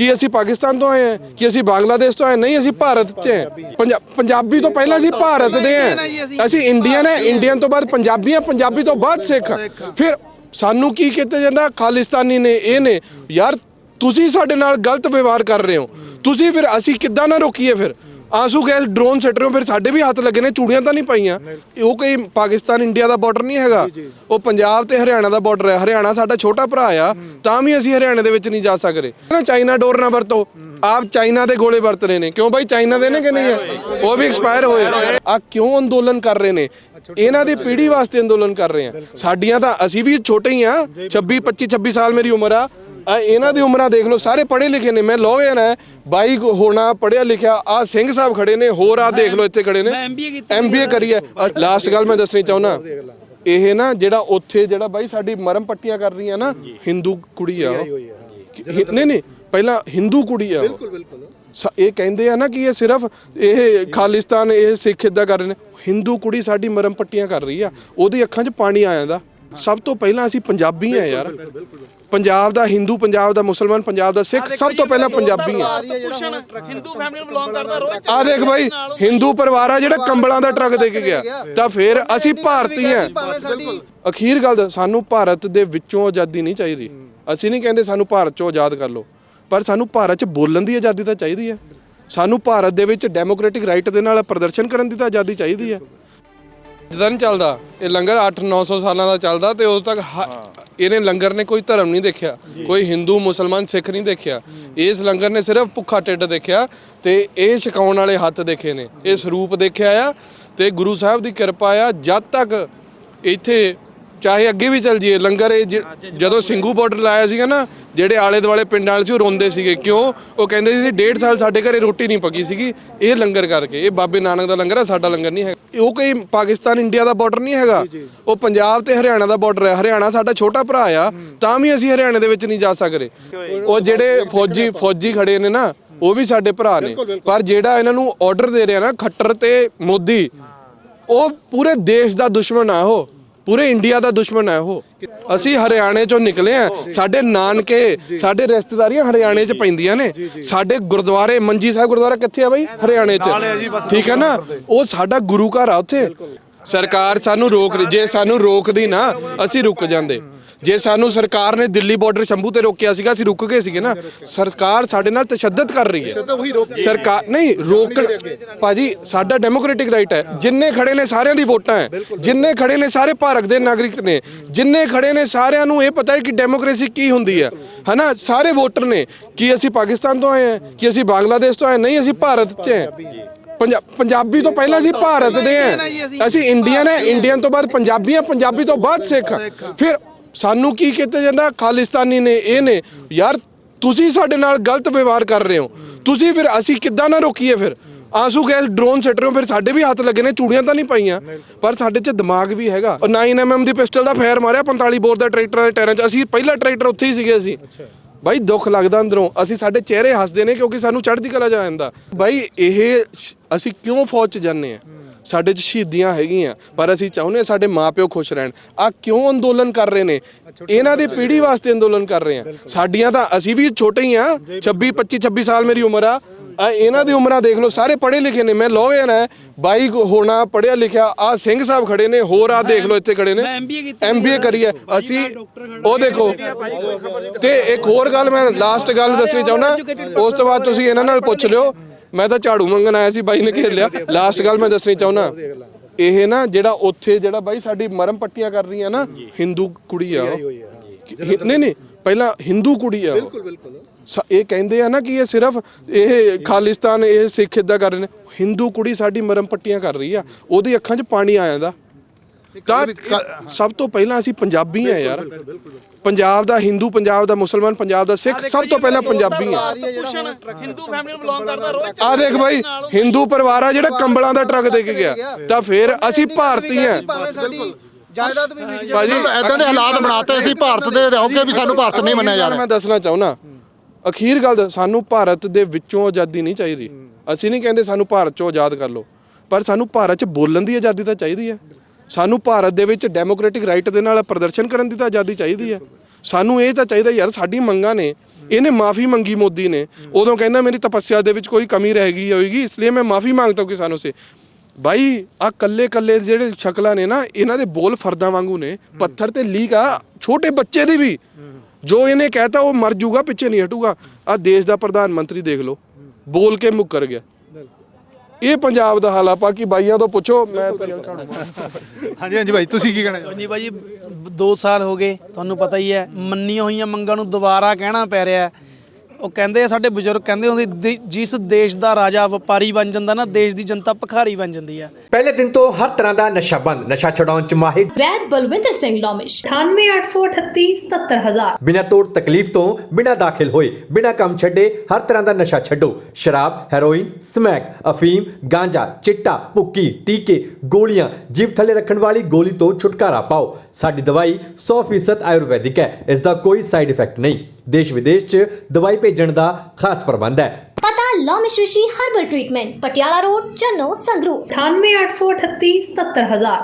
ਕੀ ਅਸੀਂ ਪਾਕਿਸਤਾਨ ਤੋਂ ਆਏ ਹਾਂ ਕਿ ਅਸੀਂ ਬੰਗਲਾਦੇਸ਼ ਤੋਂ ਆਏ ਨਹੀਂ ਅਸੀਂ ਭਾਰਤ 'ਚ ਹਾਂ। ਪੰਜਾ- ਪੰਜਾਬੀ ਤੋਂ ਪਹਿਲਾਂ ਅਸੀਂ ਭਾਰਤ ਦੇ ਹਾਂ। ਅਸੀਂ। ਇੰਡੀਅਨ ਹੈ ਇੰਡੀਅਨ ਤੋਂ ਬਾਅਦ ਪੰਜਾਬੀ ਹਾਂ ਪੰਜਾਬੀ ਤੋਂ ਬਾਅਦ ਸਿੱਖ। ਫਿਰ ਸਾਨੂੰ ਕੀ ਕੀਤਾ ਜਾਂਦਾ? ਖਾਲਿਸਤਾਨੀ ਨੇ ਇਹ ਨੇ ਯਾਰ ਤੁਸੀਂ ਸਾਡੇ ਨਾਲ ਗਲਤ ਵਿਵਹਾਰ ਕਰ ਰਹੇ ਹੋ। ਤੁਸੀਂ ਫਿਰ ਅਸੀਂ ਕਿੱਦਾਂ ਨਾ ਰੋਕੀਏ ਫਿਰ? ਆਂਸੂ ਗੈਸ ਡਰੋਨ ਸੱਟ ਰਹੇ ਹੋ ਫਿਰ ਸਾਡੇ ਵੀ ਹੱਥ ਲੱਗੇ ਨੇ ਚੂੜੀਆਂ ਤਾਂ ਨਹੀਂ ਪਾਈਆਂ। ਉਹ ਕੋਈ ਪਾਕਿਸਤਾਨ ਇੰਡੀਆ ਦਾ ਬਾਰਡਰ ਨਹੀਂ ਹੈਗਾ। ਉਹ ਪੰਜਾਬ ਤੇ ਹਰਿਆਣਾ ਦਾ ਬਾਰਡਰ ਹੈ। ਹਰਿਆਣਾ ਸਾਡਾ ਛੋਟਾ ਭਰਾ ਆ ਤਾਂ ਵੀ ਅਸੀਂ ਹਰਿਆਣੇ ਦੇ ਵਿੱਚ ਨਹੀਂ ਜਾ ਸਕਦੇ। ਨਾ ਚਾਈਨਾ ਡੋਰ ਨਾ ਵਰਤੋ। ਆਪ ਚਾਈਨਾ ਦੇ ਗੋਲੇ ਵਰਤ ਰਹੇ ਨੇ। ਕਿਉਂ ਬਾਈ? ਚਾਈਨਾ ਦੇ ਨੇ ਕਿ ਨਹੀਂ? ਹੈ ਉਹ ਵੀ ਐਕਸਪਾਇਰ ਹੋਏ ਆ ਕਿਉਂ ਅੰਦੋਲਨ ਕਰ ਰਹੇ ਨੇ? ਇਹਨਾਂ ਦੀ ਪੀੜ੍ਹੀ ਵਾਸਤੇ ਅੰਦੋਲਨ ਕਰ ਰਹੇ ਆ। ਸਾਡੀਆਂ ਤਾਂ ਅਸੀਂ ਵੀ ਛੋਟੇ ਹੀ ਆ। 26 25 26 ਸਾਲ ਮੇਰੀ ਉਮਰ ਆ। ਆ ਇਹਨਾਂ ਦੀ ਉਮਰਾਂ ਦੇਖ ਲਓ ਸਾਰੇ ਪੜ੍ਹੇ ਲਿਖੇ ਨੇ। ਮੈਂ ਲੋਵੇਨ ਹੈ ਬਾਈ ਹੋਣਾ ਪੜ੍ਹਿਆ ਲਿਖਿਆ ਆ ਸਿੰਘ ਸਾਹਿਬ ਖੜੇ ਨੇ ਹੋਰ ਆ ਦੇਖ ਲਓ ਇੱਥੇ ਖੜੇ ਨੇ। ਮੈਂ MBA ਕੀਤੀ ਐਮਬੀਏ ਕਰੀ ਹੈ ਲਾਸਟ ਗੱਲ ਮੈਂ ਦੱਸਣੀ ਚਾਹੁੰਦਾ। ਇਹ ਨਾ ਜਿਹੜਾ ਉੱਥੇ ਜਿਹੜਾ ਬਾਈ ਸਾਡੀ ਮਰਮ ਪੱਟੀਆਂ ਕਰ ਰਹੀਆਂ ਨਾ ਹਿੰਦੂ ਕੁੜੀ ਆ। ਨਹੀਂ ਨਹੀਂ ਪਹਿਲਾਂ ਹਿੰਦੂ ਕੁੜੀ ਆ। ਬਿਲਕੁਲ ਬਿਲਕੁਲ। ਇਹ ਕਹਿੰਦੇ ਆ ਨਾ ਕਿ ਇਹ ਸਿਰਫ ਇਹ ਖਾਲਿਸਤਾਨ ਇਹ ਸਿੱਖ ਇਦਾਂ ਕਰ ਰਹੇ ਨੇ। ਹਿੰਦੂ ਕੁੜੀ ਸਾਡੀ ਮਰਮ ਪੱਟੀਆਂ ਕਰ ਰਹੀ ਆ। ਉਹਦੀ ਅੱਖਾਂ 'ਚ ਪਾਣੀ ਆ ਜਾਂਦਾ। ਸਭ ਤੋਂ ਪਹਿਲਾਂ ਅਸੀਂ ਪੰਜਾਬੀ ਆ ਯਾਰ। ਪੰਜਾਬ ਦਾ ਹਿੰਦੂ ਪੰਜਾਬ ਦਾ ਮੁਸਲਮਾਨ ਪੰਜਾਬ ਦਾ ਸਿੱਖ ਸਭ ਤੋਂ ਪਹਿਲਾਂ ਪੰਜਾਬੀ ਆ ਪੁੱਛਣ ਹਿੰਦੂ ਫੈਮਿਲੀ ਨੂੰ ਬਿਲੋਂਗ ਕਰਦਾ ਰੋਜ਼ ਆ ਦੇਖ ਬਾਈ ਹਿੰਦੂ ਪਰਿਵਾਰ ਆ ਜਿਹੜਾ ਕੰਬਲਾਂ ਦਾ ਟਰੱਕ ਦੇ ਕੇ ਗਿਆ। ਤਾਂ ਫਿਰ ਅਸੀਂ ਭਾਰਤੀ ਆ ਅਖੀਰ ਗੱਲ ਸਾਨੂੰ ਭਾਰਤ ਦੇ ਵਿੱਚੋਂ ਆਜ਼ਾਦੀ ਨਹੀਂ ਚਾਹੀਦੀ। ਅਸੀਂ ਨਹੀਂ ਕਹਿੰਦੇ ਸਾਨੂੰ ਭਾਰਤ ਚੋਂ ਆਜ਼ਾਦ ਕਰ ਲਓ। ਪਰ ਸਾਨੂੰ ਭਾਰਤ 'ਚ ਬੋਲਣ ਦੀ ਆਜ਼ਾਦੀ ਤਾਂ ਚਾਹੀਦੀ ਹੈ। ਸਾਨੂੰ ਭਾਰਤ ਦੇ ਵਿੱਚ ਡੈਮੋਕ੍ਰੈਟਿਕ ਰਾਈਟ ਦੇ ਨਾਲ ਪ੍ਰਦਰਸ਼ਨ ਕਰਨ ਦੀ ਤਾਂ ਆਜ਼ਾਦੀ ਚਾਹੀਦੀ ਹੈ। ਜਿੱਦਾਂ ਨਹੀਂ ਚੱਲਦਾ। ਇਹ ਲੰਗਰ 8-900 ਸਾਲਾਂ ਦਾ ਚੱਲਦਾ ਤੇ ਉਦੋਂ ਤੱਕ ਹ- ਇਹਨੇ ਲੰਗਰ ਨੇ ਕੋਈ ਧਰਮ ਨਹੀਂ ਦੇਖਿਆ। ਕੋਈ ਹਿੰਦੂ ਮੁਸਲਮਾਨ ਸਿੱਖ ਨਹੀਂ ਦੇਖਿਆ। ਇਸ ਲੰਗਰ ਨੇ ਸਿਰਫ ਭੁੱਖਾ ਢਿੱਡ ਦੇਖਿਆ ਤੇ ਇਹ ਛਕਾਉਣ ਵਾਲੇ ਹੱਥ ਦੇਖੇ ਨੇ। ਇਹ ਸਰੂਪ ਦੇਖਿਆ ਆ ਤੇ ਗੁਰੂ ਸਾਹਿਬ ਦੀ ਕਿਰਪਾ ਆ ਜਦ ਤੱਕ ਇੱਥੇ ਚਾਹੇ ਅੱਗੇ ਵੀ ਚੱਲ ਜੀਏ ਲੰਗਰ ਇਹ ਜ- ਜਦੋਂ ਸਿੰਘੂ ਬਾਰਡਰ ਲਾਇਆ ਸੀਗਾ ਨਾ ਜਿਹੜੇ ਆਲੇ ਦੁਆਲੇ ਪਿੰਡਾਂ ਵਾਲੇ ਸੀ ਉਹ ਰੋਂਦੇ ਸੀਗੇ। ਕਿਉਂ? ਉਹ ਕਹਿੰਦੇ ਸੀ ਡੇਢ ਸਾਲ ਸਾਡੇ ਘਰੇ ਰੋਟੀ ਨਹੀਂ ਪੱਕੀ ਸੀਗੀ ਇਹ ਲੰਗਰ ਕਰਕੇ। ਇਹ ਬਾਬੇ ਨਾਨਕ ਦਾ ਲੰਗਰ ਆ ਸਾਡਾ ਲੰਗਰ ਨਹੀਂ ਹੈ ਉਹ ਕੋਈ ਪਾਕਿਸਤਾਨ ਇੰਡੀਆ ਦਾ ਬਾਰਡਰ ਨਹੀਂ ਹੈਗਾ। ਉਹ ਪੰਜਾਬ ਤੇ ਹਰਿਆਣਾ ਦਾ ਬਾਰਡਰ ਹੈ ਹਰਿਆਣਾ ਸਾਡਾ ਛੋਟਾ ਭਰਾ ਆ ਤਾਂ ਵੀ ਅਸੀਂ ਹਰਿਆਣੇ ਦੇ ਵਿੱਚ ਨਹੀਂ ਜਾ ਸਕਦੇ। ਉਹ ਜਿਹੜੇ ਫੌਜੀ ਫੌਜੀ ਖੜੇ ਨੇ ਨਾ ਉਹ ਵੀ ਸਾਡੇ ਭਰਾ ਨੇ। ਪਰ ਜਿਹੜਾ ਇਹਨਾਂ ਨੂੰ ਆਰਡਰ ਦੇ ਰਿਹਾ ਨਾ ਖੱਟਰ ਤੇ ਮੋਦੀ ਉਹ ਪੂਰੇ ਦੇਸ਼ ਦਾ ਦੁਸ਼ਮਣ ਆ ਉਹ। ਪੂਰੇ ਇੰਡੀਆ ਦਾ ਦੁਸ਼ਮਣ ਹੈ ਉਹ। ਅਸੀਂ ਹਰਿਆਣੇ ਚੋਂ ਨਿਕਲੇ ਆ ਸਾਡੇ ਨਾਨਕੇ ਸਾਡੇ ਰਿਸ਼ਤੇਦਾਰੀਆਂ ਹਰਿਆਣੇ ਚ ਪੈਂਦੀਆਂ ਨੇ। ਸਾਡੇ ਗੁਰਦੁਆਰੇ ਮੰਜੀ ਸਾਹਿਬ ਗੁਰਦੁਆਰਾ ਕਿੱਥੇ ਆ ਬਾਈ? ਹਰਿਆਣੇ ਚ। ਠੀਕ ਹੈ ਨਾ? ਉਹ ਸਾਡਾ ਗੁਰੂ ਘਰ ਆ ਉੱਥੇ। ਸਰਕਾਰ ਸਾਨੂੰ ਰੋਕ ਜੇ ਸਾਨੂੰ ਰੋਕਦੀ ਨਾ ਅਸੀਂ ਰੁਕ ਜਾਂਦੇ। ਜੇ ਸਾਨੂੰ ਸਰਕਾਰ ਨੇ ਦਿੱਲੀ ਬਾਰਡਰ ਸ਼ੰਭੂ ਤੇ ਰੋਕਿਆ ਸੀਗਾ ਅਸੀਂ ਰੁਕ ਗਏ ਸੀਗੇ ਨਾ ਸਰਕਾਰ ਸਾਡੇ ਨਾਲ ਤਸ਼ੱਦਦ ਕਰ ਰਹੀ ਹੈ। ਸਰਕਾਰ ਨਹੀਂ ਰੋਕਣ ਭਾਜੀ ਸਾਡਾ ਡੈਮੋਕ੍ਰੈਟਿਕ ਰਾਈਟ ਹੈ। ਜਿੰਨੇ ਖੜੇ ਨੇ ਸਾਰਿਆਂ ਦੀ ਵੋਟਾਂ ਹੈ। ਜਿੰਨੇ ਖੜੇ ਨੇ ਸਾਰੇ ਭਾਰਤ ਦੇ ਨਾਗਰਿਕ ਨੇ। ਜਿੰਨੇ ਖੜੇ ਨੇ ਸਾਰਿਆਂ ਨੂੰ ਇਹ ਪਤਾ ਹੈ ਕਿ ਡੈਮੋਕ੍ਰੇਸੀ ਕੀ ਹੁੰਦੀ ਹੈ। ਹਨਾ? ਸਾਰੇ ਵੋਟਰ ਨੇ। ਕੀ ਅਸੀਂ ਪਾਕਿਸਤਾਨ ਤੋਂ ਆਏ ਹਾਂ ਕਿ ਅਸੀਂ ਬੰਗਲਾਦੇਸ਼ ਤੋਂ ਆਏ ਨਹੀਂ ਅਸੀਂ ਭਾਰਤ 'ਚ ਹਾਂ। ਪੰਜਾ- ਪੰਜਾਬੀ ਤੋਂ ਪਹਿਲਾਂ ਅਸੀਂ ਭਾਰਤ ਦੇ ਹਾਂ। ਅਸੀਂ ਇੰਡੀਅਨ ਹੈ। ਇੰਡੀਅਨ ਤੋਂ ਬਾਅਦ ਪੰਜਾਬੀ ਹਾਂ ਪੰਜਾਬੀ ਤੋਂ ਬਾਅਦ ਸਿੱਖ ਫਿਰ ਸਾਨੂੰ ਕੀ ਕੀਤਾ ਜਾਂਦਾ? ਖਾਲਿਸਤਾਨੀ ਨੇ ਇਹ ਨੇ ਯਾਰ ਤੁਸੀਂ ਸਾਡੇ ਨਾਲ ਗਲਤ ਵਿਵਹਾਰ ਕਰ ਰਹੇ ਹੋ। ਤੁਸੀਂ ਫਿਰ ਅਸੀਂ ਕਿੱਦਾਂ ਨਾ ਰੋਕੀਏ ਫਿਰ? ਆਂਸੂ ਗੈਸ ਡਰੋਨ ਸੱਟ ਰਹੇ ਹੋ ਫਿਰ ਸਾਡੇ ਵੀ ਹੱਥ ਲੱਗੇ ਨੇ ਚੂੜੀਆਂ ਤਾਂ ਨਹੀਂ ਪਾਈਆਂ। ਪਰ ਸਾਡੇ 'ਚ ਦਿਮਾਗ ਵੀ ਹੈਗਾ। ਉਹ 9mm ਦੀ ਪਿਸਟਲ ਦਾ ਫਾਇਰ ਮਾਰਿਆ 45 ਬੋਰ ਦਾ ਟਰੈਕਟਰ ਦੇ ਟਾਇਰਾਂ 'ਚ। ਅਸੀਂ ਪਹਿਲਾ ਟਰੈਕਟਰ ਉੱਥੇ ਹੀ ਸੀਗੇ ਅਸੀਂ। ਬਾਈ ਦੁੱਖ ਲੱਗਦਾ ਅੰਦਰੋਂ। ਅਸੀਂ ਸਾਡੇ ਚਿਹਰੇ ਹੱਸਦੇ ਨੇ ਕਿਉਂਕਿ ਸਾਨੂੰ ਚੜ੍ਹਦੀ ਕਲਾ ਜਾ ਜਾਂਦਾ। ਬਾਈ ਇਹ ਅਸੀਂ ਕਿਉਂ ਫੌਜ 'ਚ ਜਾਂਦੇ ਆ? ਸਾਡੇ 'ਚ ਸ਼ਹੀਦੀਆਂ ਹੈਗੀਆਂ ਪਰ ਅਸੀਂ ਚਾਹੁੰਦੇ ਸਾਡੇ ਮਾਪਿਓ ਖੁਸ਼ ਰਹਿਣ। ਆ ਕਿਉਂ ਅੰਦੋਲਨ ਕਰ ਰਹੇ ਨੇ? ਇਹਨਾਂ ਦੀ ਪੀੜ੍ਹੀ ਵਾਸਤੇ ਅੰਦੋਲਨ ਕਰ ਰਹੇ ਆ। ਸਾਡੀਆਂ ਤਾਂ ਅਸੀਂ ਵੀ ਛੋਟੇ ਹੀ ਆ 26 25 26 ਸਾਲ ਮੇਰੀ ਉਮਰ ਆ। ਆ ਇਹਨਾਂ ਦੀ ਉਮਰਾਂ ਦੇਖ ਲਓ ਸਾਰੇ ਪੜ੍ਹੇ ਲਿਖੇ ਨੇ ਮੈਂ ਲੋਵੇਨ ਹੈ ਬਾਈ ਹੋਣਾ ਪੜ੍ਹਿਆ ਲਿਖਿਆ ਆ ਸਿੰਘ ਸਾਹਿਬ ਖੜੇ ਨੇ ਹੋਰ ਆ ਦੇਖ ਲਓ ਇੱਥੇ ਖੜੇ ਨੇ। ਐਮਬੀਏ ਕਰੀ ਹੈ। ਅਸੀਂ ਉਹ ਦੇਖੋ ਤੇ ਇੱਕ ਹੋਰ ਗੱਲ ਮੈਂ ਲਾਸਟ ਗੱਲ ਦੱਸਣੀ ਚਾਹੁੰਦਾ ਉਸ ਤੋਂ ਬਾਅਦ ਤੁਸੀਂ ਇਹਨਾਂ ਨਾਲ ਪੁੱਛ ਲਿਓ ਮੈਂ ਤਾਂ ਝਾੜੂ ਮੰਗਣ ਆਇਆ ਸੀ ਬਾਈ ਨੇ ਘੇਰ ਲਿਆ। ਲਾਸਟ ਗੱਲ ਮੈਂ ਦੱਸਣੀ ਚਾਹੁੰਦਾ। ਇਹ ਨਾ ਜਿਹੜਾ ਉੱਥੇ ਜਿਹੜਾ ਬਾਈ ਸਾਡੀ ਮਰਮ ਪੱਟੀਆਂ ਕਰ ਰਹੀਆਂ ਨਾ ਹਿੰਦੂ ਕੁੜੀ ਆ ਨਹੀਂ ਨਹੀਂ ਪਹਿਲਾਂ ਹਿੰਦੂ ਕੁੜੀ ਆ ਬਿਲਕੁਲ ਬਿਲਕੁਲ। ਇਹ ਕਹਿੰਦੇ ਆ ਨਾ ਕਿ ਇਹ ਸਿਰਫ ਇਹ ਖਾਲਿਸਤਾਨ ਇਹ ਸਿੱਖ ਇਦਾਂ ਕਰ ਰਹੇ ਨੇ। ਹਿੰਦੂ ਕੁੜੀ ਸਾਡੀ ਮਰਮ ਪੱਟੀਆਂ ਕਰ ਰਹੀ ਆ। ਉਹਦੀ ਅੱਖਾਂ 'ਚ ਪਾਣੀ ਆ ਜਾਂਦਾ। ਤਾਂ ਸਭ ਤੋਂ ਪਹਿਲਾਂ ਅਸੀਂ ਪੰਜਾਬੀ ਆ ਯਾਰ। ਪੰਜਾਬ ਦਾ ਹਿੰਦੂ ਪੰਜਾਬ ਦਾ ਮੁਸਲਮਾਨ ਪੰਜਾਬ ਦਾ ਸਿੱਖ ਸਭ ਤੋਂ ਪਹਿਲਾਂ ਪੰਜਾਬੀ ਆ ਪੁੱਛਣ ਹਿੰਦੂ ਫੈਮਿਲੀ ਨੂੰ ਬਿਲੋਂਗ ਕਰਦਾ ਰੋਜ਼ ਆ ਦੇਖ ਬਾਈ ਹਿੰਦੂ ਪਰਿਵਾਰ ਆ ਜਿਹੜਾ ਕੰਬਲਾਂ ਦਾ ਟਰੱਕ ਦੇ ਕੇ ਗਿਆ। ਤਾਂ ਫਿਰ ਅਸੀਂ ਭਾਰਤੀ ਆ ਜਾਇਦਾਦ ਵੀ ਭਾਜੀ ਐਦਾਂ ਦੇ ਹਾਲਾਤ ਬਣਾਤੇ ਅਸੀਂ ਭਾਰਤ ਦੇ ਰਹੋ ਕੇ ਵੀ ਸਾਨੂੰ ਭਾਰਤ ਨਹੀਂ ਮੰਨਿਆ ਜਾ ਰਿਹਾ। ਮੈਂ ਦੱਸਣਾ ਚਾਹੁੰਦਾ ਅਖੀਰ ਗੱਲ ਦੱਸ, ਸਾਨੂੰ ਭਾਰਤ ਦੇ ਵਿੱਚੋਂ ਆਜ਼ਾਦੀ ਨਹੀਂ ਚਾਹੀਦੀ। ਅਸੀਂ ਨਹੀਂ ਕਹਿੰਦੇ ਸਾਨੂੰ ਭਾਰਤ ਚੋਂ ਆਜ਼ਾਦ ਕਰ ਲਓ ਪਰ ਸਾਨੂੰ ਭਾਰਤ 'ਚ ਬੋਲਣ ਦੀ ਆਜ਼ਾਦੀ ਤਾਂ ਚਾਹੀਦੀ ਹੈ। ਸਾਨੂੰ ਭਾਰਤ ਦੇ ਵਿੱਚ ਡੈਮੋਕ੍ਰੈਟਿਕ ਰਾਈਟ ਦੇ ਨਾਲ ਪ੍ਰਦਰਸ਼ਨ ਕਰਨ ਦੀ ਤਾਂ ਆਜ਼ਾਦੀ ਚਾਹੀਦੀ ਹੈ। ਸਾਨੂੰ ਇਹ ਤਾਂ ਚਾਹੀਦਾ ਯਾਰ ਸਾਡੀ ਮੰਗਾਂ ਨੇ, ਇਹਨੇ ਮਾਫੀ ਮੰਗੀ ਮੋਦੀ ਨੇ। ਉਦੋਂ ਕਹਿੰਦਾ ਮੇਰੀ ਤਪੱਸਿਆ ਦੇ ਵਿੱਚ ਕੋਈ ਕਮੀ ਰਹਿ ਗਈ ਹੋਏਗੀ, ਇਸ ਲਈ ਮੈਂ ਮਾਫੀ ਮੰਗਤਾ ਹੂੰ ਕਿਸਾਨੋਂ ਸੇ ਬਾਈ ਆ ਕੱਲੇ ਕੱਲੇ ਜਿਹੜੇ ਸ਼ਕਲਾਂ ਨੇ ਨਾ, ਇਹਨਾਂ ਦੇ ਬੋਲ ਫਰਦਾਂ ਵਾਂਗੂ ਨੇ। ਪੱਥਰ ਤੇ ਲੀਕ ਆ, ਛੋਟੇ ਬੱਚੇ ਦੀ ਵੀ। ਜੋ ਇਹਨੇ ਕਹਿਤਾ ਉਹ ਮਰ ਜਾਊਗਾ ਪਿੱਛੇ ਨਹੀਂ ਹਟੂਗਾ। ਆ ਦੇਸ਼ ਦਾ ਪ੍ਰਧਾਨ ਮੰਤਰੀ ਦੇਖ ਲਓ। ਬੋਲ ਕੇ ਮੁੱਕਰ ਗਿਆ। ਇਹ ਪੰਜਾਬ ਦਾ ਹਾਲ ਆ ਬਾਕੀ ਬਾਈਆਂ ਤੋਂ ਪੁੱਛੋ ਮੈਂ ਹਾਂਜੀ ਹਾਂਜੀ ਭਾਈ ਤੁਸੀਂ ਕੀ ਕਹਿਣਾ ਜੀ ਭਾਜੀ 2 ਸਾਲ ਹੋ ਗਏ ਤੁਹਾਨੂੰ ਪਤਾ ਹੀ ਹੈ ਮੰਨੀਆਂ ਹੋਈਆਂ ਮੰਗਾਂ ਨੂੰ ਦੁਬਾਰਾ ਕਹਿਣਾ ਪੈ ਰਿਹਾ ਹੈ। ਉਹ ਕਹਿੰਦੇ ਆ ਸਾਡੇ ਬਜ਼ੁਰਗ ਕਹਿੰਦੇ ਹੁੰਦੇ ਜਿਸ ਦੇਸ਼ ਦਾ ਰਾਜਾ ਵਪਾਰੀ ਬਣ ਜਾਂਦਾ ਨਾ ਦੇਸ਼ ਦੀ ਜਨਤਾ ਭਿਖਾਰੀ ਬਣ ਜਾਂਦੀ ਹੈ ਪਹਿਲੇ ਦਿਨ ਤੋਂ ਹਰ ਤਰ੍ਹਾਂ ਦਾ ਨਸ਼ਾ ਬੰਦ ਨਸ਼ਾ ਛਡਾਉਣ ਚ ਮਾਹਿਰ। ਵੈਦ ਬਲਵਿੰਦਰ ਸਿੰਘ ਲੋਮਿਸ਼। 9883 77000 ਬਿਨਾਂ ਤੋੜ ਤਕਲੀਫ ਤੋਂ ਬਿਨਾਂ ਦਾਖਲ ਹੋਏ ਬਿਨਾਂ ਕੰਮ ਛੱਡੇ ਹਰ ਤਰ੍ਹਾਂ ਦਾ ਨਸ਼ਾ ਛੱਡੋ। ਸ਼ਰਾਬ ਹੈਰੋਇਨ ਸਮੈਕ ਅਫੀਮ ਗਾਂਜਾ ਚਿੱਟਾ ਭੁੱਕੀ ਟੀਕੇ ਗੋਲੀਆਂ ਜੀਭ ਥੱਲੇ ਰੱਖਣ ਵਾਲੀ ਗੋਲੀ ਤੋਂ ਛੁਟਕਾਰਾ ਪਾਓ। ਸਾਡੀ ਦਵਾਈ 100% ਆਯੁਰਵੈਦਿਕ ਹੈ ਇਸ ਦਾ ਕੋਈ ਸਾਈਡ ਇਫੈਕਟ ਨਹੀਂ। ਦੇਸ਼ ਵਿਦੇਸ਼ 'ਚ ਦਵਾਈ ਭੇਜਣ ਦਾ ਖਾਸ ਪ੍ਰਬੰਧ ਹੈ। ਪਤਾ Lomish Rishi herbal treatment Patiala road Channo Sangrur. 9883 77000